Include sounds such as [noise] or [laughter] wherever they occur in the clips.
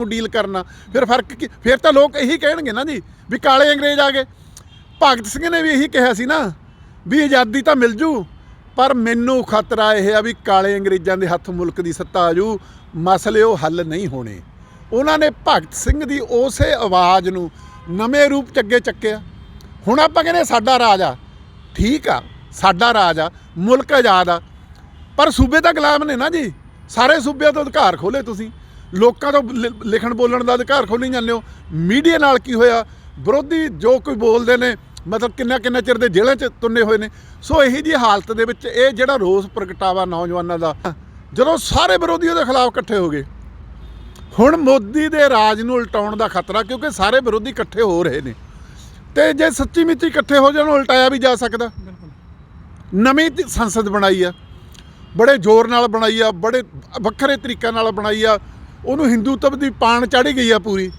ਨੂੰ ਡੀਲ ਕਰਨਾ। ਫਿਰ ਫ਼ਰਕ ਕੀ ਫਿਰ ਤਾਂ ਲੋਕ ਇਹੀ ਕਹਿਣਗੇ ਨਾ ਜੀ, ਵੀ ਕਾਲੇ ਅੰਗਰੇਜ਼ ਆ ਗਏ। ਭਗਤ ਸਿੰਘ ਨੇ ਵੀ ਇਹੀ ਕਿਹਾ ਸੀ ਨਾ, ਵੀ ਆਜ਼ਾਦੀ ਤਾਂ ਮਿਲ ਜੂ, ਪਰ ਮੈਨੂੰ ਖਤਰਾ ਇਹ ਆ ਵੀ ਕਾਲੇ ਅੰਗਰੇਜ਼ਾਂ ਦੇ ਹੱਥ ਮੁਲਕ ਦੀ ਸੱਤਾ ਆ ਜੂ। ਮਸਲੇ ਉਹ ਹੱਲ ਨਹੀਂ ਹੋਣੇ। ਉਹਨਾਂ ਨੇ ਭਗਤ ਸਿੰਘ ਦੀ ਉਸੇ ਆਵਾਜ਼ ਨੂੰ ਨਵੇਂ ਰੂਪ ਚ ਅੱਗੇ ਚੱਕਿਆ। ਹੁਣ ਆਪਾਂ ਕਹਿੰਦੇ ਸਾਡਾ ਰਾਜ ਆ। ਠੀਕ ਆ, ਸਾਡਾ ਰਾਜ ਆ, ਮੁਲਕ ਆਜ਼ਾਦ ਆ। ਪਰ ਸੂਬੇ ਤਾਂ ਗੁਲਾਮ ਨੇ ਨਾ ਜੀ, ਸਾਰੇ ਸੂਬਿਆਂ ਤੋਂ ਅਧਿਕਾਰ ਖੋਲੇ ਤੁਸੀਂ। ਲੋਕਾਂ ਤੋਂ ਲਿ- ਲਿਖਣ ਬੋਲਣ ਦਾ ਅਧਿਕਾਰ ਖੋਲੀ ਜਾਂਦੇ ਹੋ। ਮੀਡੀਆ ਨਾਲ ਕੀ ਹੋਇਆ? ਵਿਰੋਧੀ ਜੋ ਕੋਈ ਬੋਲਦੇ ਨੇ, ਮਤਲਬ ਕਿੰਨਾ ਕਿੰਨਾ ਚਿਰ ਦੇ ਜੇਲ੍ਹਾਂ 'ਚ ਤੁੰਨੇ ਹੋਏ ਨੇ। ਸੋ ਇਹੀ ਜੀ ਹਾਲਤ ਦੇ ਵਿੱਚ ਇਹ ਜਿਹੜਾ ਰੋਸ ਪ੍ਰਗਟਾਵਾ ਨੌਜਵਾਨਾਂ ਦਾ, ਜਦੋਂ ਸਾਰੇ ਵਿਰੋਧੀ ਉਹਦੇ ਖਿਲਾਫ ਇਕੱਠੇ ਹੋ ਗਏ, ਹੁਣ ਮੋਦੀ ਦੇ ਰਾਜ ਨੂੰ ਉਲਟਾਉਣ ਦਾ ਖਤਰਾ, ਕਿਉਂਕਿ ਸਾਰੇ ਵਿਰੋਧੀ ਇਕੱਠੇ ਹੋ ਰਹੇ ਨੇ। ਤੇ ਜੇ ਸੱਚੀ ਮਿੱਚੀ ਇਕੱਠੇ ਹੋ ਜਾਣ, ਉਲਟਾਇਆ ਵੀ ਜਾ ਸਕਦਾ। ਨਵੀਂ ਸੰਸਦ ਬਣਾਈ ਆ। ਬੜੇ ਜ਼ੋਰ ਨਾਲ ਬਣਾਈ ਆ, ਬੜੇ ਵੱਖਰੇ ਤਰੀਕਿਆਂ ਨਾਲ ਬਣਾਈ ਆ। ਉਹਨੂੰ ਹਿੰਦੂਤਵ ਦੀ ਪਾਣ ਚਾੜੀ ਗਈ ਆ ਪੂਰੀ।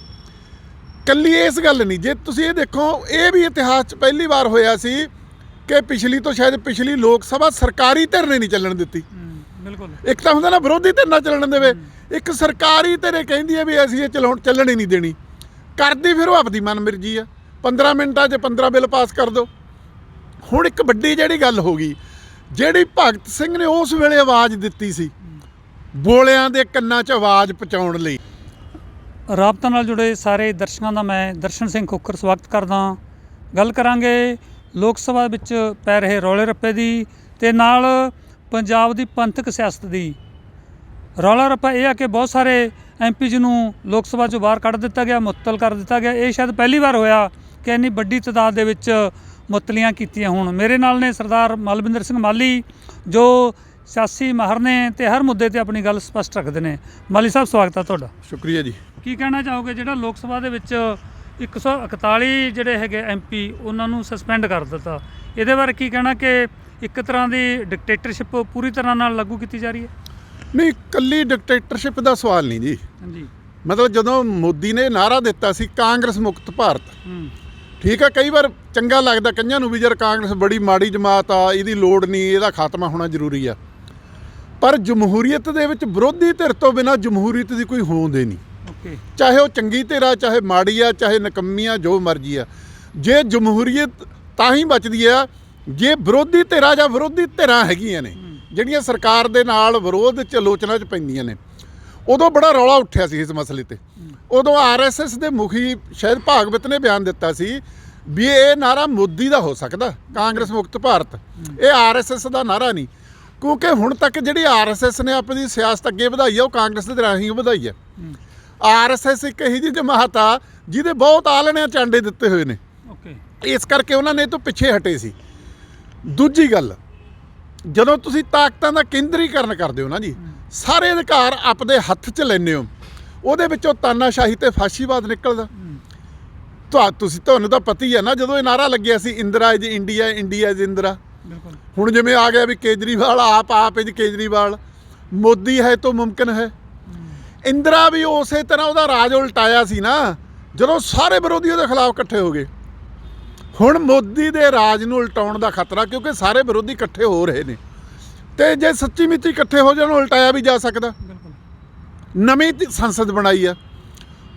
ਕੱਲੀ ਇਸ ਗੱਲ ਨਹੀਂ ਜੇ ਤੁਸੀਂ ਇਹ ਦੇਖੋ ਇਹ ਵੀ ਇਤਿਹਾਸ 'ਚ ਪਹਿਲੀ ਵਾਰ ਹੋਇਆ ਸੀ ਕਿ ਪਿਛਲੀ ਤੋਂ ਸ਼ਾਇਦ ਪਿਛਲੀ ਲੋਕ ਸਭਾ ਸਰਕਾਰੀ ਧਿਰ ਨੇ ਨਹੀਂ ਚੱਲਣ ਦਿੱਤੀ। ਬਿਲਕੁਲ। ਇੱਕ ਤਾਂ ਹੁੰਦਾ ਨਾ ਵਿਰੋਧੀ ਧਿਰ ਨਾ ਚੱਲਣ ਦੇਵੇ ਇੱਕ ਸਰਕਾਰੀ ਧਿਰੇ ਕਹਿੰਦੀ ਹੈ ਵੀ ਅਸੀਂ ਇਹ ਚਲਾਉਣ ਚੱਲਣ ਹੀ ਨਹੀਂ ਦੇਣੀ। ਕਰਦੀ ਫਿਰ ਉਹ ਆਪਦੀ ਮਨਮਰਜ਼ੀ ਆ। 15 ਮਿੰਟਾਂ 'ਚ 15 ਬਿੱਲ ਪਾਸ ਕਰ ਦਿਓ ਹੁਣ ਇੱਕ ਵੱਡੀ ਜਿਹੜੀ ਗੱਲ ਹੋ ਗਈ ਜਿਹੜੀ ਭਗਤ ਸਿੰਘ ਨੇ ਉਸ ਵੇਲੇ ਆਵਾਜ਼ ਦਿੱਤੀ ਸੀ ਬੋਲਿਆਂ ਦੇ ਕੰਨਾਂ 'ਚ ਆਵਾਜ਼ ਪਹੁੰਚਾਉਣ ਲਈ। ਰਾਬਤਾ ਨਾਲ ਜੁੜੇ ਸਾਰੇ ਦਰਸ਼ਕਾਂ ਦਾ ਮੈਂ ਦਰਸ਼ਨ ਸਿੰਘ ਖੋਖਰ ਸਵਾਗਤ ਕਰਦਾ ਗੱਲ ਕਰਾਂਗੇ ਲੋਕ ਸਭਾ ਵਿੱਚ ਪੈ ਰਹੇ ਰੌਲੇ ਰੱਪੇ ਦੀ ਤੇ ਨਾਲ ਪੰਜਾਬ ਦੀ ਪੰਥਕ ਸਿਆਸਤ ਦੀ। ਰੌਲਾ ਰੱਪਾ ਇਹ ਆ ਕਿ ਬਹੁਤ ਸਾਰੇ ਐਮਪੀ ਜੀ ਨੂੰ ਲੋਕ ਸਭਾ ਚੋਂ ਬਾਹਰ ਕੱਢ ਦਿੱਤਾ ਗਿਆ, ਮੁਅੱਤਲ ਕਰ ਦਿੱਤਾ ਗਿਆ। ਇਹ ਸ਼ਾਇਦ ਪਹਿਲੀ ਵਾਰ ਹੋਇਆ ਕਿ ਇੰਨੀ ਵੱਡੀ ਤਾਦਾਦ ਦੇ ਵਿੱਚ ਮੁਅੱਤਲੀਆਂ ਕੀਤੀਆਂ ਹੋਣ। ਮੇਰੇ ਨਾਲ ਨੇ ਸਰਦਾਰ ਮਲਵਿੰਦਰ ਸਿੰਘ ਮਾਲੀ, ਜੋ ਸਿਆਸੀ ਮਾਹਰ ਨੇ ਤੇ ਹਰ ਮੁੱਦੇ ਤੇ ਆਪਣੀ ਗੱਲ ਸਪਸ਼ਟ ਰੱਖਦੇ ਨੇ। ਮਾਲੀ ਸਾਹਿਬ ਸਵਾਗਤ ਹੈ ਤੁਹਾਡਾ। ਸ਼ੁਕਰੀਆ ਜੀ। ਕੀ ਕਹਿਣਾ ਚਾਹੋਗੇ ਜਿਹੜਾ ਲੋਕ ਸਭਾ ਦੇ ਵਿੱਚ 141 ਜਿਹੜੇ ਹੈਗੇ ਐਮਪੀ ਉਹਨਾਂ ਨੂੰ ਸਸਪੈਂਡ ਕਰ ਦਿੱਤਾ? ਇਹਦੇ ਬਾਰੇ ਕੀ ਕਹਿਣਾ ਕਿ ਇੱਕ ਤਰ੍ਹਾਂ ਦੀ ਡਿਕਟੇਟਰਸ਼ਿਪ ਪੂਰੀ ਤਰ੍ਹਾਂ ਨਾਲ ਲਾਗੂ ਕੀਤੀ ਜਾ ਰਹੀ ਹੈ? ਨਹੀਂ ਕੱਲੀ ਡਿਕਟੇਟਰਸ਼ਿਪ ਦਾ ਸਵਾਲ ਨਹੀਂ ਜੀ। ਹਾਂਜੀ। ਮਤਲਬ ਜਦੋਂ ਮੋਦੀ ਨੇ ਨਾਰਾ ਦਿੱਤਾ ਸੀ ਕਾਂਗਰਸ ਮੁਕਤ ਭਾਰਤ ਹੂੰ। ਠੀਕ ਆ ਕਈ ਵਾਰ ਚੰਗਾ ਲੱਗਦਾ ਕਈਆਂ ਨੂੰ ਵੀ ਯਾਰ ਕਾਂਗਰਸ ਬੜੀ ਮਾੜੀ ਜਮਾਤ ਆ ਇਹਦੀ ਲੋੜ ਨਹੀਂ ਇਹਦਾ ਖਾਤਮਾ ਹੋਣਾ ਜ਼ਰੂਰੀ ਆ। ਪਰ ਜਮਹੂਰੀਅਤ ਦੇ ਵਿੱਚ ਵਿਰੋਧੀ ਧਿਰ ਤੋਂ ਬਿਨਾ ਜਮਹੂਰੀਅਤ ਦੀ ਕੋਈ ਹੋਂਦ ਹੀ ਨਹੀਂ। ਓਕੇ। ਚਾਹੇ ਉਹ ਚੰਗੀ ਧਿਰ ਆ ਚਾਹੇ ਮਾੜੀ ਆ ਚਾਹੇ ਨਕੰਮੀ ਆ ਜੋ ਮਰਜ਼ੀ ਆ। ਜੇ ਜਮਹੂਰੀਅਤ ਤਾਂ ਹੀ ਬਚਦੀ ਆ ਜੇ ਵਿਰੋਧੀ ਧਿਰਾਂ ਜਾਂ ਵਿਰੋਧੀ ਧਿਰਾਂ ਹੈਗੀਆਂ ਨੇ ਜਿਹੜੀਆਂ ਸਰਕਾਰ ਦੇ ਨਾਲ ਵਿਰੋਧ ਚ ਆਲੋਚਨਾ ਚ ਪੈਂਦੀਆਂ ਨੇ ਉਦੋਂ ਬੜਾ ਰੌਲਾ ਉੱਠਿਆ ਸੀ ਇਸ ਮਸਲੇ ਤੇ। ਉਦੋਂ ਆਰਐਸਐਸ ਦੇ ਮੁਖੀ ਸ਼ਾਇਦ ਭਾਗਵਤ ਨੇ ਬਿਆਨ ਦਿੱਤਾ ਸੀ ਵੀ ਇਹ ਨਾਰਾ ਮੋਦੀ ਦਾ ਹੋ ਸਕਦਾ ਕਾਂਗਰਸ ਮੁਕਤ ਭਾਰਤ। ਇਹ ਆਰਐਸਐਸ ਦਾ ਨਾਰਾ ਨਹੀਂ। ਕਿਉਂਕਿ ਹੁਣ ਤੱਕ ਜਿਹੜੀ ਆਰਐਸਐਸ ਨੇ ਆਪਣੀ ਸਿਆਸਤ ਅੱਗੇ ਵਧਾਈ ਹੈ ਉਹ ਕਾਂਗਰਸ ਦੇ ਰਾਹੀਂ ਵਧਾਈ ਹੈ। ਆਰਐਸਐਸ ਇੱਕ ਇਹੀ ਜਿਹੀ ਜਮਾਤ ਆ ਜਿਹਦੇ ਬਹੁਤ ਆਲਣੇ ਚਾਂਡੇ ਦਿੱਤੇ ਹੋਏ ਨੇ। ਓਕੇ। ਇਸ ਕਰਕੇ ਉਹਨਾਂ ਨੇ ਇਹ ਤੋਂ ਪਿੱਛੇ ਹਟੇ ਸੀ। ਦੂਜੀ ਗੱਲ ਜਦੋਂ ਤੁਸੀਂ ਤਾਕਤਾਂ ਦਾ ਕੇਂਦਰੀਕਰਨ ਕਰਦੇ ਹੋ ਨਾ ਜੀ ਸਾਰੇ ਅਧਿਕਾਰ ਆਪਦੇ ਹੱਥ 'ਚ ਲੈਂਦੇ ਹੋ। ਉਹਦੇ ਵਿੱਚੋਂ ਤਾਨਾਸ਼ਾਹੀ ਤੇ ਫਾਸ਼ੀਵਾਦ ਨਿਕਲਦਾ। ਤੁਹਾ ਤੁਸੀਂ ਤੁਹਾਨੂੰ ਤਾਂ ਪਤਾ ਹੀ ਹੈ ਨਾ ਜਦੋਂ ਇਹ ਨਾਰਾ ਲੱਗਿਆ ਸੀ Indira is India India is Indira. ਹੁਣ ਜਿਵੇਂ ਆ ਗਿਆ ਵੀ ਕੇਜਰੀਵਾਲ ਆਪ ਆਪ ਇਜ ਕੇਜਰੀਵਾਲ ਮੋਦੀ ਹੈ ਤਾਂ ਮੁਮਕਿਨ ਹੈ। ਇੰਦਰਾ ਵੀ ਉਸੇ ਤਰ੍ਹਾਂ ਉਹਦਾ ਰਾਜ ਉਲਟਾਇਆ ਸੀ ਨਾ ਜਦੋਂ ਸਾਰੇ ਵਿਰੋਧੀ ਉਹਦੇ ਖਿਲਾਫ ਇਕੱਠੇ ਹੋ ਗਏ। ਹੁਣ ਮੋਦੀ ਦੇ ਰਾਜ ਨੂੰ ਉਲਟਾਉਣ ਦਾ ਖਤਰਾ ਕਿਉਂਕਿ ਸਾਰੇ ਵਿਰੋਧੀ ਇਕੱਠੇ ਹੋ ਰਹੇ ਨੇ। ਤੇ ਜੇ ਸੱਚੀ ਮਿੱਚੀ ਇਕੱਠੇ ਹੋ ਜਾਣ ਉਲਟਾਇਆ ਵੀ ਜਾ ਸਕਦਾ। ਬਿਲਕੁਲ। ਨਵੀਂ ਸੰਸਦ ਬਣਾਈ ਆ।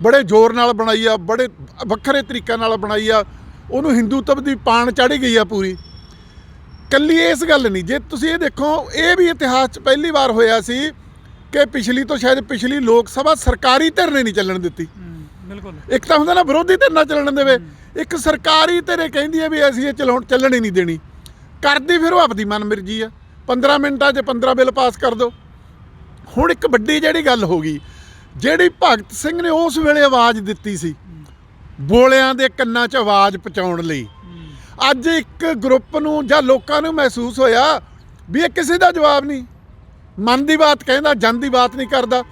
ਬੜੇ ਜ਼ੋਰ ਨਾਲ ਬਣਾਈ ਆ ਬੜੇ ਵੱਖਰੇ ਤਰੀਕਿਆਂ ਨਾਲ ਬਣਾਈ ਆ। ਉਹਨੂੰ ਹਿੰਦੂਤਵ ਦੀ ਪਾਣ ਚਾੜੀ ਗਈ ਆ ਪੂਰੀ। ਕੱਲੀ ਇਸ ਗੱਲ ਨਹੀਂ। ਜੇ ਤੁਸੀਂ ਇਹ ਦੇਖੋ ਇਹ ਵੀ ਇਤਿਹਾਸ 'ਚ ਪਹਿਲੀ ਵਾਰ ਹੋਇਆ ਸੀ ਕਿ ਪਿਛਲੀ ਤੋਂ ਸ਼ਾਇਦ ਪਿਛਲੀ ਲੋਕ ਸਭਾ ਸਰਕਾਰੀ ਧਿਰ ਨੇ ਨਹੀਂ ਚੱਲਣ ਦਿੱਤੀ। ਬਿਲਕੁਲ। ਇੱਕ ਤਾਂ ਹੁੰਦਾ ਨਾ ਵਿਰੋਧੀ ਧਿਰ ਨਾ ਚੱਲਣ ਦੇਵੇ। ਇੱਕ ਸਰਕਾਰੀ ਧਿਰੇ ਕਹਿੰਦੀ ਹੈ ਵੀ ਅਸੀਂ ਇਹ ਚਲਾਉਣ ਚੱਲਣ ਹੀ ਨਹੀਂ ਦੇਣੀ। ਕਰਦੀ ਫਿਰ ਉਹ ਆਪਦੀ ਮਨਮਰਜ਼ੀ ਆ। 15 ਮਿੰਟਾਂ 'ਚ 15 ਬਿੱਲ ਪਾਸ ਕਰ ਦਿਓ ਹੁਣ ਇੱਕ ਵੱਡੀ ਜਿਹੜੀ ਗੱਲ ਹੋ ਗਈ ਜਿਹੜੀ ਭਗਤ ਸਿੰਘ ਨੇ ਉਸ ਵੇਲੇ ਆਵਾਜ਼ ਦਿੱਤੀ ਸੀ ਬੋਲਿਆਂ ਦੇ ਕੰਨਾਂ 'ਚ ਆਵਾਜ਼ ਪਹੁੰਚਾਉਣ ਲਈ। ਅੱਜ ਇੱਕ ਗਰੁੱਪ ਨੂੰ ਜਾਂ ਲੋਕਾਂ ਨੂੰ ਮਹਿਸੂਸ ਹੋਇਆ ਵੀ ਇਹ ਕਿਸੇ ਦਾ ਜਵਾਬ ਨਹੀਂ। ਮਨ ਦੀ ਬਾਤ ਕਹਿੰਦਾ ਜਨ ਦੀ ਬਾਤ ਨਹੀਂ ਕਰਦਾ।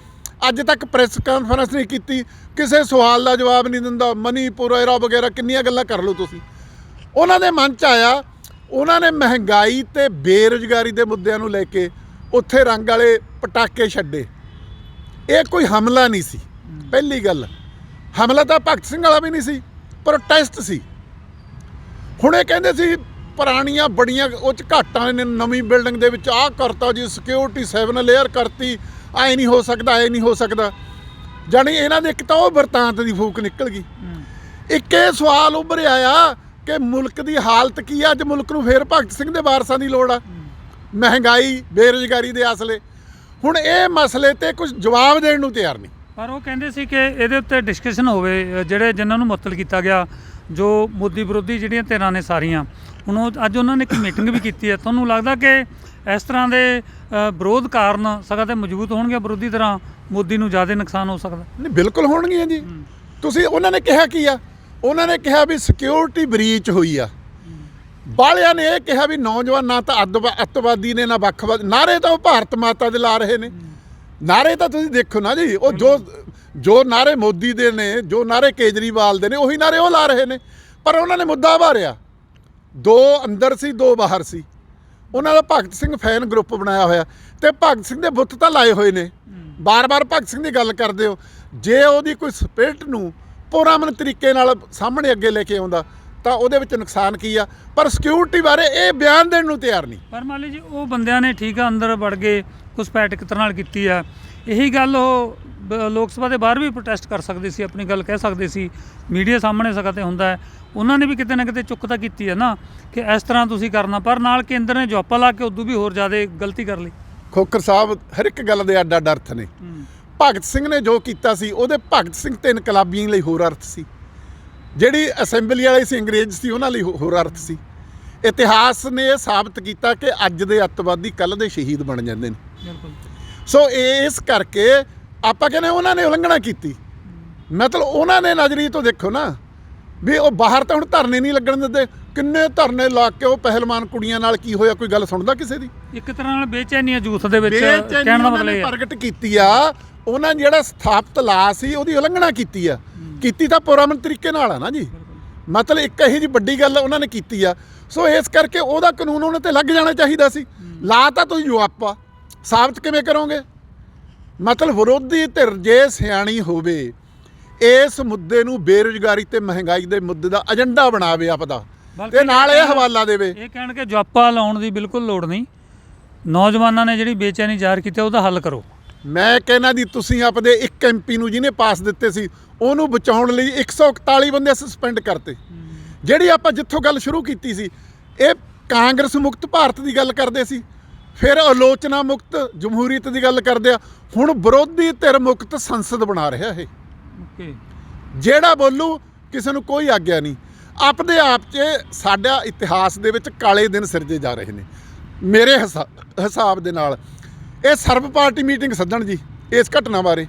ਅੱਜ ਤੱਕ ਪ੍ਰੈਸ ਕਾਨਫਰੰਸ ਨਹੀਂ ਕੀਤੀ ਕਿਸੇ ਸਵਾਲ ਦਾ ਜਵਾਬ ਨਹੀਂ ਦਿੰਦਾ। ਮਨੀਪੁਰ ਐਰਾ ਵਗੈਰਾ ਕਿੰਨੀਆਂ ਗੱਲਾਂ ਕਰ ਲਓ ਤੁਸੀਂ। ਉਹਨਾਂ ਦੇ ਮਨ 'ਚ ਆਇਆ ਉਹਨਾਂ ਨੇ ਮਹਿੰਗਾਈ ਤੇ ਬੇਰੁਜ਼ਗਾਰੀ ਦੇ ਮੁੱਦਿਆਂ ਨੂੰ ਲੈ ਕੇ ਉੱਥੇ ਰੰਗ ਵਾਲੇ ਪਟਾਕੇ ਛੱਡੇ। ਇਹ ਕੋਈ ਹਮਲਾ ਨਹੀਂ ਸੀ। ਪਹਿਲੀ ਗੱਲ ਹਮਲਾ ਤਾਂ ਭਗਤ ਸਿੰਘ ਵਾਲਾ ਵੀ ਨਹੀਂ ਸੀ ਪ੍ਰੋਟੈਸਟ ਸੀ। ਹੁਣ ਇਹ ਕਹਿੰਦੇ ਸੀ ਪੁਰਾਣੀਆਂ ਬੜੀਆਂ ਉਹ ਚ ਘਾਟਾਂ ਨੇ ਨਵੀਂ ਬਿਲਡਿੰਗ ਦੇ ਵਿੱਚ ਆਹ ਕਰਤਾ ਜੀ ਸਿਕਿਉਰਿਟੀ 7 ਲੇਅਰ ਕਰਤੀ ਐ ਨਹੀਂ ਹੋ ਸਕਦਾ ਐ ਨਹੀਂ ਹੋ ਸਕਦਾ। ਜਾਣੀ ਇਹਨਾਂ ਦੇ ਇੱਕ ਤਾਂ ਉਹ ਵਰਤਾਂਤ ਦੀ ਫੂਕ ਨਿਕਲ ਗਈ। ਇੱਕ ਇਹ ਸਵਾਲ ਉੱਭਰਿਆ ਆ ਕਿ ਮੁਲਕ ਦੀ ਹਾਲਤ ਕੀ ਆ? ਅੱਜ ਮੁਲਕ ਨੂੰ ਫੇਰ ਭਗਤ ਸਿੰਘ ਦੇ ਵਾਰਸਾਂ ਦੀ ਲੋੜ ਆ। ਮਹਿੰਗਾਈ ਬੇਰੁਜ਼ਗਾਰੀ ਦੇ ਅਸਲੇ ਹੁਣ ਇਹ ਮਸਲੇ ਤੇ ਕੁਝ ਜਵਾਬ ਦੇਣ ਨੂੰ ਤਿਆਰ ਨਹੀਂ। ਪਰ ਉਹ ਕਹਿੰਦੇ ਸੀ ਕਿ ਇਹਦੇ ਉੱਤੇ ਡਿਸਕਸ਼ਨ ਹੋਵੇ ਜਿਹੜੇ ਜਿਨ੍ਹਾਂ ਨੂੰ ਮੁਅੱਤਲ ਕੀਤਾ ਗਿਆ ਜੋ ਮੋਦੀ ਵਿਰੋਧੀ ਜਿਹੜੀਆਂ ਧਿਰਾਂ ਨੇ ਸਾਰੀਆਂ ਹੁਣ ਅੱਜ ਉਹਨਾਂ ਨੇ ਇੱਕ ਮੀਟਿੰਗ ਵੀ ਕੀਤੀ ਹੈ। ਤੁਹਾਨੂੰ ਲੱਗਦਾ ਕਿ ਇਸ ਤਰ੍ਹਾਂ ਦੇ ਵਿਰੋਧ ਕਾਰਨ ਸਗਾ ਤੇ ਮਜ਼ਬੂਤ ਹੋਣਗੇ ਵਿਰੋਧੀ ਤਰ੍ਹਾਂ ਮੋਦੀ ਨੂੰ ਜ਼ਿਆਦਾ ਨੁਕਸਾਨ ਹੋ ਸਕਦਾ। ਨਹੀਂ ਬਿਲਕੁਲ ਹੋਣਗੀਆਂ ਜੀ। ਤੁਸੀਂ ਉਹਨਾਂ ਨੇ ਕਿਹਾ ਕੀ ਆ? ਉਹਨਾਂ ਨੇ ਕਿਹਾ ਵੀ ਸਿਕਿਉਰਿਟੀ ਬ੍ਰੀਚ ਹੋਈ ਆ। ਬਾਲਿਆਂ ਨੇ ਇਹ ਕਿਹਾ ਵੀ ਨੌਜਵਾਨ ਨਾ ਤਾਂ ਅੱਤਵਾ- ਅੱਤਵਾਦੀ ਨੇ ਨਾ ਵੱਖਵਾਦ ਨਾਰੇ ਤਾਂ ਉਹ ਭਾਰਤ ਮਾਤਾ ਦੇ ਲਾ ਰਹੇ ਨੇ। ਨਾਰੇ ਤਾਂ ਤੁਸੀਂ ਦੇਖੋ ਨਾ ਜੀ ਉਹ ਜੋ ਜੋ ਨਾਰੇ ਮੋਦੀ ਦੇ ਨੇ, ਜੋ ਨਾਰੇ ਕੇਜਰੀਵਾਲ ਦੇ ਨੇ, ਉਹੀ ਨਾਰੇ ਉਹ ਲਾ ਰਹੇ ਨੇ। ਪਰ ਉਹਨਾਂ ਨੇ ਮੁੱਦਾ ਭਾਰਿਆ ਦੋ ਅੰਦਰ ਸੀ, ਦੋ ਬਾਹਰ ਸੀ। ਉਹਨਾਂ ਦਾ ਭਗਤ ਸਿੰਘ ਫੈਨ ਗਰੁੱਪ ਬਣਾਇਆ ਹੋਇਆ। ਤੇ ਭਗਤ ਸਿੰਘ ਦੇ ਬੁੱਤ ਤਾਂ ਲਾਏ ਹੋਏ ਨੇ। ਬਾਰ-ਬਾਰ ਭਗਤ ਸਿੰਘ ਦੀ ਗੱਲ ਕਰਦੇ ਹੋ। ਜੇ ਉਹਦੀ ਕੋਈ ਸਪਿਰਿਟ ਨੂੰ ਪੁਰਾਮਨ ਤਰੀਕੇ ਨਾਲ ਸਾਹਮਣੇ ਅੱਗੇ ਲੈ ਕੇ ਆਉਂਦਾ, ਤਾਂ ਉਹਦੇ ਵਿੱਚ ਨੁਕਸਾਨ ਕੀ ਆ? ਪਰ ਸਿਕਿਉਰਿਟੀ ਬਾਰੇ ਇਹ ਬਿਆਨ ਦੇਣ ਨੂੰ ਤਿਆਰ ਨਹੀਂ। ਪਰ ਮੰਨ ਲਈ ਜੀ, ਉਹ ਬੰਦਿਆਂ ਨੇ ਠੀਕ ਆ, ਅੰਦਰ ਵੜ ਗਏ, ਘੁਸਪੈਠ ਕਿਸ ਨਾਲ ਕੀਤੀ ਆ। ਇਹੀ ਗੱਲ ਉਹ ਬ- ਲੋਕ ਸਭਾ ਦੇ ਬਾਹਰ ਵੀ ਪ੍ਰੋਟੈਸਟ ਕਰ ਸਕਦੇ ਸੀ ਆਪਣੀ ਗੱਲ ਕਹਿ ਸਕਦੇ ਸੀ ਮੀਡੀਆ ਸਾਹਮਣੇ ਸਕਾ ਤੇ ਹੁੰਦਾ ਹੈ। ਉਹਨਾਂ ਨੇ ਵੀ ਕਿਤੇ ਨਾ ਕਿਤੇ ਚੁੱਕ ਤਾਂ ਕੀਤੀ ਹੈ ਨਾ ਕਿ ਇਸ ਤਰ੍ਹਾਂ ਤੁਸੀਂ ਕਰਨਾ ਪਰ ਨਾਲ ਕੇਂਦਰ ਨੇ ਜਵਾਪਾ ਲਾ ਕੇ ਉਦੋਂ ਵੀ ਹੋਰ ਜ਼ਿਆਦਾ ਗਲਤੀ ਕਰ ਲਈ। ਖੋਖਰ ਸਾਹਿਬ ਹਰ ਇੱਕ ਗੱਲ ਦੇ ਅੱਡ ਅੱਡ ਅਰਥ ਨੇ। ਭਗਤ ਸਿੰਘ ਨੇ ਜੋ ਕੀਤਾ ਸੀ ਉਹਦੇ ਭਗਤ ਸਿੰਘ ਤੇ ਇਨਕਲਾਬੀਆਂ ਲਈ ਹੋਰ ਅਰਥ ਸੀ। ਜਿਹੜੀ ਅਸੈਂਬਲੀ ਵਾਲੇ ਸੀ ਅੰਗਰੇਜ਼ ਸੀ ਉਹਨਾਂ ਲਈ ਹੋ- ਹੋਰ ਅਰਥ ਸੀ। ਇਤਿਹਾਸ ਨੇ ਇਹ ਸਾਬਤ ਕੀਤਾ ਕਿ ਅੱਜ ਦੇ ਅੱਤਵਾਦੀ ਕੱਲ ਦੇ ਸ਼ਹੀਦ ਬਣ ਜਾਂਦੇ ਨੇ। ਬਿਲਕੁਲ। ਸੋ ਇਸ ਕਰਕੇ ਆਪਾਂ ਕਹਿੰਦੇ ਉਹਨਾਂ ਨੇ ਉਲੰਘਣਾ ਕੀਤੀ। ਮਤਲਬ ਉਹਨਾਂ ਦੇ ਨਜ਼ਰੀਏ ਤੋਂ ਦੇਖੋ ਨਾ ਵੀ ਉਹ ਬਾਹਰ ਤਾਂ ਹੁਣ ਧਰਨੇ ਨਹੀਂ ਲੱਗਣ ਦਿੰਦੇ। ਕਿੰਨੇ ਧਰਨੇ ਲਾ ਕੇ ਉਹ ਪਹਿਲਵਾਨ ਕੁੜੀਆਂ ਨਾਲ ਕੀ ਹੋਇਆ ਕੋਈ ਗੱਲ ਸੁਣਦਾ ਕਿਸੇ ਦੀ? ਇੱਕ ਤਰ੍ਹਾਂ ਨਾਲ ਬੇਚੈਨੀ ਆ ਯੂਥ ਦੇ ਵਿੱਚ ਕਹਿਣ ਦਾ ਮਤਲਬ ਨੇ ਇਹ ਪ੍ਰਗਟ ਕੀਤੀ ਆ। ਉਹਨਾਂ ਨੇ ਜਿਹੜਾ ਸਥਾਪਿਤ ਲਾ ਸੀ ਉਹਦੀ ਉਲੰਘਣਾ ਕੀਤੀ ਆ। ਕੀਤੀ ਤਾਂ ਪੁਰਾਮਨ ਤਰੀਕੇ ਨਾਲ ਆ ਨਾ ਜੀ। ਮਤਲਬ ਇੱਕ ਇਹੀ ਜੀ ਵੱਡੀ ਗੱਲ ਉਹਨਾਂ ਨੇ ਕੀਤੀ ਆ। ਸੋ ਇਸ ਕਰਕੇ ਉਹਦਾ ਕਾਨੂੰਨ ਉਹਨਾਂ ਤੇ ਲੱਗ ਜਾਣਾ ਚਾਹੀਦਾ ਸੀ। ਲਾ ਤਾਂ ਤੁਸੀਂ ਜਵਾਬਾ ਸਾਬਤ ਕਿਵੇਂ ਕਰੋਗੇ? ਮਤਲਬ ਵਿਰੋਧੀ ਧਿਰ ਜੇ ਸਿਆਣੀ ਹੋਵੇ ਇਸ ਮੁੱਦੇ ਨੂੰ ਬੇਰੁਜ਼ਗਾਰੀ ਤੇ ਮਹਿੰਗਾਈ ਦੇ ਮੁੱਦੇ ਦਾ ਏਜੰਡਾ ਬਣਾਵੇ ਆਪਦਾ। ਤੇ ਨਾਲ ਇਹ ਹਵਾਲਾ ਦੇਵੇ। ਇਹ ਕਹਿਣ ਕਿ ਜਵਾਪਾ ਲਾਉਣ ਦੀ ਬਿਲਕੁਲ ਲੋੜ ਨਹੀਂ। ਨੌਜਵਾਨਾਂ ਨੇ ਜਿਹੜੀ ਬੇਚੈਨੀ ਜ਼ਾਹਰ ਕੀਤੀ ਉਹਦਾ ਹੱਲ ਕਰੋ। ਮੈਂ ਕਹਿੰਦਾ ਦੀ ਤੁਸੀਂ ਆਪਦੇ ਇੱਕ ਐਮਪੀ ਨੂੰ ਜਿਹਨੇ ਪਾਸ ਦਿੱਤੇ ਸੀ ਉਹਨੂੰ ਬਚਾਉਣ ਲਈ 141 ਬੰਦੇ ਸਸਪੈਂਡ ਕਰਤੇ। ਜਿਹੜੀ ਆਪਾਂ ਜਿੱਥੋਂ ਗੱਲ ਸ਼ੁਰੂ ਕੀਤੀ ਸੀ ਇਹ ਕਾਂਗਰਸ ਮੁਕਤ ਭਾਰਤ ਦੀ ਗੱਲ ਕਰਦੇ ਸੀ। ਫਿਰ ਆਲੋਚਨਾ ਮੁਕਤ ਜਮਹੂਰੀਅਤ ਦੀ ਗੱਲ ਕਰਦੇ ਆ ਹੁਣ ਵਿਰੋਧੀ ਧਿਰ ਮੁਕਤ ਸੰਸਦ ਬਣਾ ਰਿਹਾ ਇਹ। ਓਕੇ। ਜਿਹੜਾ ਬੋਲੂ ਕਿਸੇ ਨੂੰ ਕੋਈ ਆਗਿਆ ਨਹੀਂ। ਆਪਦੇ ਆਪ 'ਚ ਸਾਡਾ ਇਤਿਹਾਸ ਦੇ ਵਿੱਚ ਕਾਲੇ ਦਿਨ ਸਿਰਜੇ ਜਾ ਰਹੇ ਨੇ। ਮੇਰੇ ਹਿਸਾ- ਹਿਸਾਬ ਦੇ ਨਾਲ ਇਹ ਸਰਬ ਪਾਰਟੀ ਮੀਟਿੰਗ ਸੱਦਣ ਜੀ ਇਸ ਘਟਨਾ ਬਾਰੇ।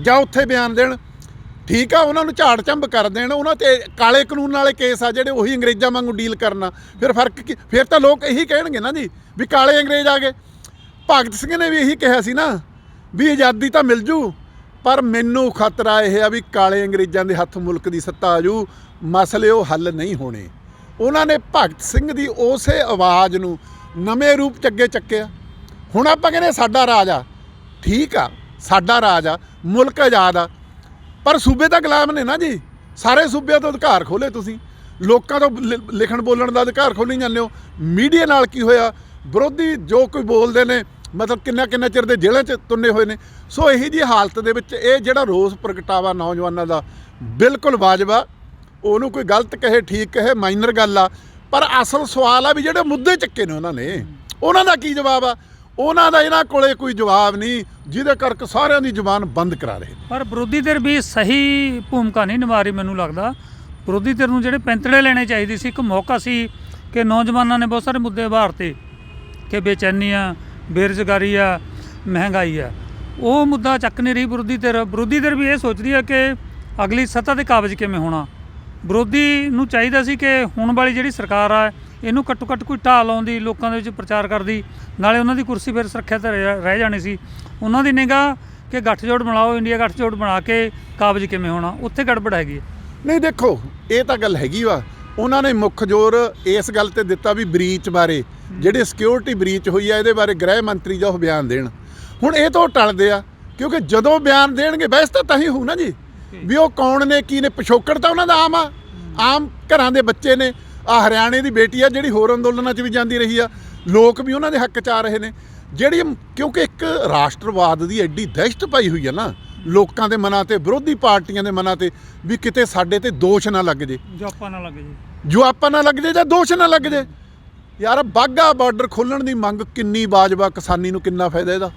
ਜਾਂ ਉੱਥੇ ਬਿਆਨ ਦੇਣ ਠੀਕ ਆ, ਉਹਨਾਂ ਨੂੰ ਝਾੜ ਝੰਬ ਕਰ ਦੇਣ, ਉਹਨਾਂ ਤੇ ਕਾਲੇ ਕਾਨੂੰਨ ਵਾਲੇ ਕੇਸ ਆ ਜਿਹੜੇ ਉਹੀ ਅੰਗਰੇਜ਼ਾਂ ਵਾਂਗੂ ਡੀਲ ਕਰਨਾ। ਫਿਰ ਫ਼ਰਕ ਕੀ, ਫਿਰ ਤਾਂ ਲੋਕ ਇਹੀ ਕਹਿਣਗੇ ਨਾ ਜੀ ਵੀ ਕਾਲੇ ਅੰਗਰੇਜ਼ ਆ ਗਏ। ਭਗਤ ਸਿੰਘ ਨੇ ਵੀ ਇਹੀ ਕਿਹਾ ਸੀ ਨਾ ਵੀ ਆਜ਼ਾਦੀ ਤਾਂ ਮਿਲ ਜੂ, ਪਰ ਮੈਨੂੰ ਖਤਰਾ ਇਹ ਆ ਵੀ ਕਾਲੇ ਅੰਗਰੇਜ਼ਾਂ ਦੇ ਹੱਥ ਮੁਲਕ ਦੀ ਸੱਤਾ ਆ ਜੂ, ਮਸਲੇ ਉਹ ਹੱਲ ਨਹੀਂ ਹੋਣੇ। ਉਹਨਾਂ ਨੇ ਭਗਤ ਸਿੰਘ ਦੀ ਉਸੇ ਆਵਾਜ਼ ਨੂੰ ਨਵੇਂ ਰੂਪ ਚ ਅੱਗੇ ਚੱਕਿਆ। ਹੁਣ ਆਪਾਂ ਕਹਿੰਦੇ ਸਾਡਾ ਰਾਜ ਆ, ਠੀਕ ਆ, ਸਾਡਾ ਰਾਜ ਆ, ਮੁਲਕ ਆਜ਼ਾਦ ਆ ਪਰ ਸੂਬੇ ਤਾਂ ਗੁਲਾਮ ਨੇ ਨਾ ਜੀ। ਸਾਰੇ ਸੂਬਿਆਂ ਤੋਂ ਅਧਿਕਾਰ ਖੋਲੇ ਤੁਸੀਂ। ਲੋਕਾਂ ਤੋਂ ਲਿ- ਲਿਖਣ ਬੋਲਣ ਦਾ ਅਧਿਕਾਰ ਖੋਲੀ ਜਾਂਦੇ ਹੋ। ਮੀਡੀਆ ਨਾਲ ਕੀ ਹੋਇਆ? ਵਿਰੋਧੀ ਜੋ ਕੋਈ ਬੋਲਦੇ ਨੇ, ਮਤਲਬ ਕਿੰਨਾ ਕਿੰਨਾ ਚਿਰ ਦੇ ਜੇਲ੍ਹਾਂ 'ਚ ਤੁੰਨੇ ਹੋਏ ਨੇ। ਸੋ ਇਹੀ ਜੀ ਹਾਲਤ ਦੇ ਵਿੱਚ ਇਹ ਜਿਹੜਾ ਰੋਸ ਪ੍ਰਗਟਾਵਾ ਨੌਜਵਾਨਾਂ ਦਾ ਬਿਲਕੁਲ ਵਾਜਬ ਆ। ਉਹਨੂੰ ਕੋਈ ਗਲਤ ਕਹੇ, ਠੀਕ ਕਹੇ, ਮਾਈਨਰ ਗੱਲ ਆ। ਪਰ ਅਸਲ ਸਵਾਲ ਆ ਵੀ ਜਿਹੜੇ ਮੁੱਦੇ ਚੱਕੇ ਨੇ ਉਹਨਾਂ ਨੇ, ਉਹਨਾਂ ਦਾ ਕੀ ਜਵਾਬ ਆ? ਉਹਨਾਂ ਦਾ ਇਹਨਾਂ ਕੋਲੇ ਕੋਈ ਜਵਾਬ ਨਹੀਂ, ਜਿਹਦੇ ਕਰਕੇ ਸਾਰਿਆਂ ਦੀ ਜ਼ੁਬਾਨ ਬੰਦ ਕਰਾ ਰਹੇ ਪਰ ਵਿਰੋਧੀ ਧਿਰ ਵੀ ਸਹੀ ਭੂਮਿਕਾ ਨਹੀਂ ਨਿਭਾ ਰਹੀ ਮੈਨੂੰ ਲੱਗਦਾ। ਵਿਰੋਧੀ ਧਿਰ ਨੂੰ ਜਿਹੜੇ ਪੈਂਤੜੇ ਲੈਣੇ ਚਾਹੀਦੇ ਸੀ, ਇੱਕ ਮੌਕਾ ਸੀ ਕਿ ਨੌਜਵਾਨਾਂ ਨੇ ਬਹੁਤ ਸਾਰੇ ਮੁੱਦੇ ਉਭਾਰਤੇ ਕਿ ਬੇਚੈਨੀ ਆ, ਬੇਰੁਜ਼ਗਾਰੀ ਆ, ਮਹਿੰਗਾਈ ਆ। ਉਹ ਮੁੱਦਾ ਚੱਕ ਨਹੀਂ ਰਹੀ ਵਿਰੋਧੀ ਧਿਰ। ਵਿਰੋਧੀ ਧਿਰ ਵੀ ਇਹ ਸੋਚਦੀ ਹੈ ਕਿ ਅਗਲੀ ਸੱਤਾ ਦੇ ਕਾਬਜ ਕਿਵੇਂ ਹੋਣਾ। ਵਿਰੋਧੀ ਨੂੰ ਚਾਹੀਦਾ ਸੀ ਕਿ ਹੁਣ ਵਾਲੀ ਜਿਹੜੀ ਸਰਕਾਰ ਆ, ਇਹਨੂੰ ਘੱਟੋ ਘੱਟ ਕੋਈ ਢਾਲ ਆਉਂਦੀ ਲੋਕਾਂ ਦੇ ਵਿੱਚ ਪ੍ਰਚਾਰ ਕਰਦੀ, ਨਾਲੇ ਉਹਨਾਂ ਦੀ ਕੁਰਸੀ ਫਿਰ ਸੁਰੱਖਿਅਤ ਰਹਿ ਰਹਿ ਜਾਣੀ ਸੀ। ਉਹਨਾਂ ਦੀ ਨਿਗਾਹ ਕਿ ਗੱਠਜੋੜ ਬਣਾਓ, ਇੰਡੀਆ ਗੱਠਜੋੜ ਬਣਾ ਕੇ ਕਾਬਜ ਕਿਵੇਂ ਹੋਣਾ, ਉੱਥੇ ਗੜਬੜ ਹੈਗੀ ਹੈ। ਨਹੀਂ, ਦੇਖੋ, ਇਹ ਤਾਂ ਗੱਲ ਹੈਗੀ ਵਾ। ਉਹਨਾਂ ਨੇ ਮੁੱਖ ਜ਼ੋਰ ਇਸ ਗੱਲ ਤੇ ਦਿੱਤਾ ਵੀ ਬਰੀਚ ਬਾਰੇ, ਜਿਹੜੇ ਸਿਕਿਉਰਿਟੀ ਬਰੀਚ ਹੋਈ ਆ, ਇਹਦੇ ਬਾਰੇ ਗ੍ਰਹਿ ਮੰਤਰੀ ਜੋ ਬਿਆਨ ਦੇਣ। ਹੁਣ ਇਹ ਤੋਂ ਟਲਦੇ ਆ, ਕਿਉਂਕਿ ਜਦੋਂ ਬਿਆਨ ਦੇਣਗੇ ਬਹਿਸ ਤਾਂ ਤਾਂ ਹੀ ਹੋਊ ਨਾ ਜੀ। ਵੀ ਉਹ ਕੌਣ ਨੇ ਕੀ ਨੇ? ਪਿਛੋਕੜ ਤਾਂ ਉਹਨਾਂ ਦਾ ਆਮ ਆ। ਆਮ ਘਰਾਂ ਦੇ ਬੱਚੇ ਨੇ। ਆ ਹਰਿਆਣੇ ਦੀ ਬੇਟੀ ਆ ਜਿਹੜੀ ਹੋਰ ਅੰਦੋਲਨਾਂ 'ਚ ਵੀ ਜਾਂਦੀ ਰਹੀ ਆ। ਲੋਕ ਵੀ ਉਹਨਾਂ ਦੇ ਹੱਕ 'ਚ ਆ ਰਹੇ ਨੇ। ਜਿਹੜੀ ਕਿਉਂਕਿ ਇੱਕ ਰਾਸ਼ਟਰਵਾਦ ਦੀ ਐਡੀ ਦਹਿਸ਼ਤ ਪਾਈ ਹੋਈ ਆ ਨਾ ਲੋਕਾਂ ਦੇ ਮਨਾਂ ਤੇ ਵਿਰੋਧੀ ਪਾਰਟੀਆਂ ਦੇ ਮਨਾਂ ਤੇ ਵੀ ਕਿਤੇ ਸਾਡੇ ਤੇ ਦੋਸ਼ ਨਾ ਲੱਗ ਜੇ। ਜੋ ਆਪਾਂ ਨਾ ਲੱਗੇ ਜੀ। ਜੋ ਆਪਾਂ ਨਾ ਲੱਗ ਜੇ ਜਾਂ ਦੋਸ਼ ਨਾ ਲੱਗ ਜੇ। ਯਾਰ ਬਾਗਾ ਬਾਰਡਰ ਖੋਲਣ ਦੀ ਮੰਗ ਕਿੰਨੀ ਬਾਜਵਾ ਕਿਸਾਨੀ ਨੂੰ ਕਿੰਨਾ ਫਾਇਦਾ ਇਹਦਾ?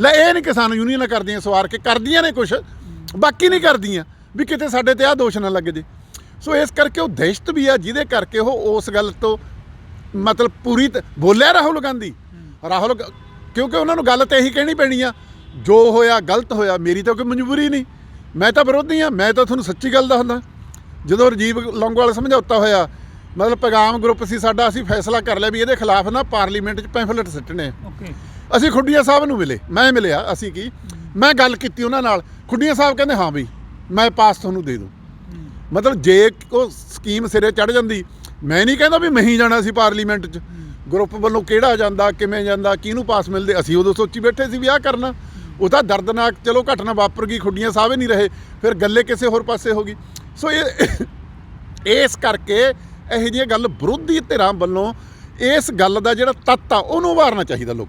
ਲੈ ਇਹ ਨਹੀਂ ਕਿਸਾਨ ਯੂਨੀਅਨਾਂ ਕਰਦੀਆਂ ਸਵਾਰ ਕੇ ਕਰਦੀਆਂ ਨੇ ਕੁਛ। ਬਾਕੀ ਨਹੀਂ ਕਰਦੀਆਂ ਵੀ ਕਿਤੇ ਸਾਡੇ ਤੇ ਆ ਦੋਸ਼ ਨਾ ਲੱਗ ਜੇ। ਸੋ ਇਸ ਕਰਕੇ ਉਹ ਦਹਿਸ਼ਤ ਵੀ ਆ ਜਿਹਦੇ ਕਰਕੇ ਉਹ ਉਸ ਗੱਲ ਤੋਂ ਮਤਲਬ ਪੂਰੀ ਬੋਲਿਆ ਰਾਹੁਲ ਗਾਂਧੀ। ਰਾਹੁਲ ਕਿਉਂਕਿ ਉਹਨਾਂ ਨੂੰ ਗੱਲ ਤੇ ਇਹੀ ਕਹਿਣੀ ਪੈਣੀ ਆ ਜੋ ਹੋਇਆ ਗਲਤ ਹੋਇਆ ਮੇਰੀ ਤਾਂ ਕੋਈ ਮਜਬੂਰੀ ਨਹੀਂ। ਮੈਂ ਤਾਂ ਵਿਰੋਧੀ ਆ ਮੈਂ ਤਾਂ ਤੁਹਾਨੂੰ ਸੱਚੀ ਗੱਲ ਦੱਸਦਾ। ਜਦੋਂ ਰਜੀਵ ਲੌਂਗੋਵਾਲ ਸਮਝੌਤਾ ਹੋਇਆ ਮਤਲਬ ਪੈਗਾਮ ਗਰੁੱਪ ਸੀ ਸਾਡਾ ਅਸੀਂ ਫੈਸਲਾ ਕਰ ਲਿਆ ਵੀ ਇਹਦੇ ਖਿਲਾਫ ਨਾ ਪਾਰਲੀਮੈਂਟ 'ਚ ਪੈਂਫਲੇਟ ਸਿੱਟਣੇ। ਓਕੇ। ਅਸੀਂ ਖੁੱਡੀਆਂ ਸਾਹਿਬ ਨੂੰ ਮਿਲੇ ਮੈਂ ਮਿਲਿਆ ਅਸੀਂ ਕੀ ਮੈਂ ਗੱਲ ਕੀਤੀ ਉਹਨਾਂ ਨਾਲ, ਖੁੱਡੀਆਂ ਸਾਹਿਬ ਕਹਿੰਦੇ, ਹਾਂ ਬਈ, ਮੈਂ ਪਾਸ ਤੁਹਾਨੂੰ ਦੇ ਦੂੰ। ਮਤਲਬ ਜੇ ਉਹ ਸਕੀਮ ਸਿਰੇ ਚੜ ਜਾਂਦੀ, ਮੈਂ ਨਹੀਂ ਕਹਿੰਦਾ ਵੀ ਮੈਂ ਜਾਣਾ ਸੀ ਪਾਰਲੀਮੈਂਟ 'ਚ। ਗਰੁੱਪ ਵੱਲੋਂ ਕਿਹੜਾ ਜਾਂਦਾ, ਕਿਵੇਂ ਜਾਂਦਾ, ਕਿਹਨੂੰ ਪਾਸ ਮਿਲਦੇ? ਅਸੀਂ ਉਦੋਂ ਸੋਚੀ ਬੈਠੇ ਸੀ ਵੀ ਆਹ ਕਰਨਾ। ਉਹ ਤਾਂ ਦਰਦਨਾਕ, ਚਲੋ ਘਟਨਾ ਵਾਪਰ ਗਈ, ਖੁੱਡੀਆਂ ਸਾਹਿਬ ਹੀ ਨਹੀਂ ਰਹੇ, ਫਿਰ ਗੱਲੇ ਕਿਸੇ ਹੋਰ ਪਾਸੇ ਹੋ ਗਈ। ਸੋ ਇਹ [coughs] ਇਸ ਕਰਕੇ ਇਹੋ ਜਿਹੀ ਗੱਲ ਵਿਰੋਧੀ ਧਿਰਾਂ ਵੱਲੋਂ ਇਸ ਗੱਲ ਦਾ ਜਿਹੜਾ ਤੱਤ ਆ, ਉਹਨੂੰ ਉਭਾਰਨਾ ਚਾਹੀਦਾ ਲੋਕ